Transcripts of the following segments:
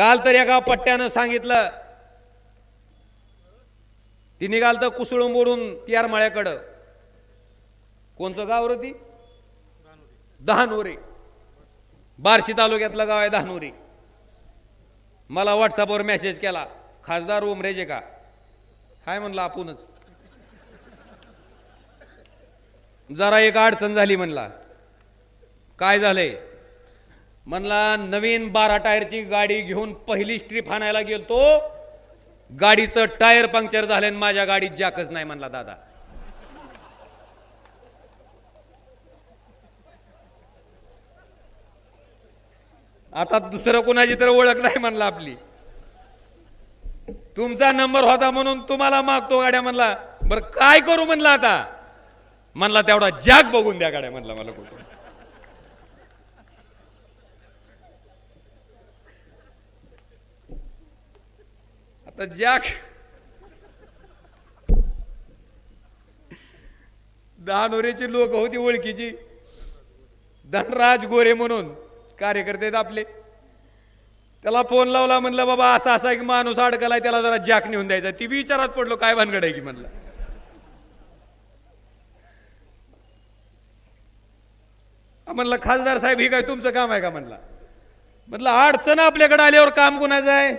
काल तर एका पट्ट्यानं सांगितलं ती निघाल तर कुसळून मोडून तियार माळ्याकडं. कोणचं गाव रे ती? दहानोरे. बार्शी तालुक्यातलं गाव आहे दहानोरे. मला व्हॉट्सअपवर मेसेज केला खासदार उमरेजे का? हाय म्हणलं आपणच जरा एक अडचण झाली म्हणला. काय झालंय? म्हणला नवीन बारा टायरची गाडी घेऊन पहिली स्ट्रीप आणायला गेलतो. गाडीचं टायर पंक्चर झालं माझ्या गाडीत जॅकच नाही म्हणला दादा. आता दुसरं कोणाची तर ओळख नाही म्हणला आपली. तुमचा नंबर होता म्हणून तुम्हाला मागतो गाड्या म्हणला. बरं काय करू म्हणला आता? म्हणला तेवढा जॅक बघून द्या गाड्या म्हणला मला कुठं. तर जॅक दहानोरेची लोक होती ओळखीची. धनराज गोरे म्हणून कार्यकर्ते आहेत आपले. त्याला फोन लावला म्हणलं बाबा असा असा एक माणूस अडकलाय त्याला जरा जॅक नेऊन द्यायचा ती विचारात पडलो काय भानगड आहे की? म्हणलं. म्हणलं खासदार साहेब ही काय तुमचं काम आहे का? म्हणला. म्हटलं अडचण आपल्याकडे आल्यावर काम कोणाचं आहे?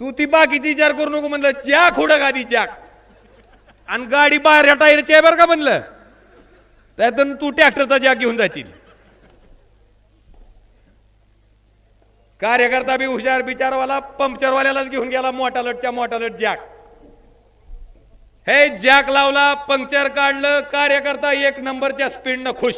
तू ती बाकीची विचार करू नको म्हणलं जॅक हुडक गादी चॅक. आणि गाडी बाहेर टायरची आहे बरं का म्हणलं? त्यातून तू ट्रॅक्टरचा जॅक घेऊन जाशील. कार्यकर्ता बी हुशार बिचारवाला पंक्चरवाल्यालाच घेऊन गेला मोठा लटच्या मोठा लट जॅक हे जॅक लावला पंक्चर काढलं कार्यकर्ता एक नंबरच्या स्पीडनं खुश.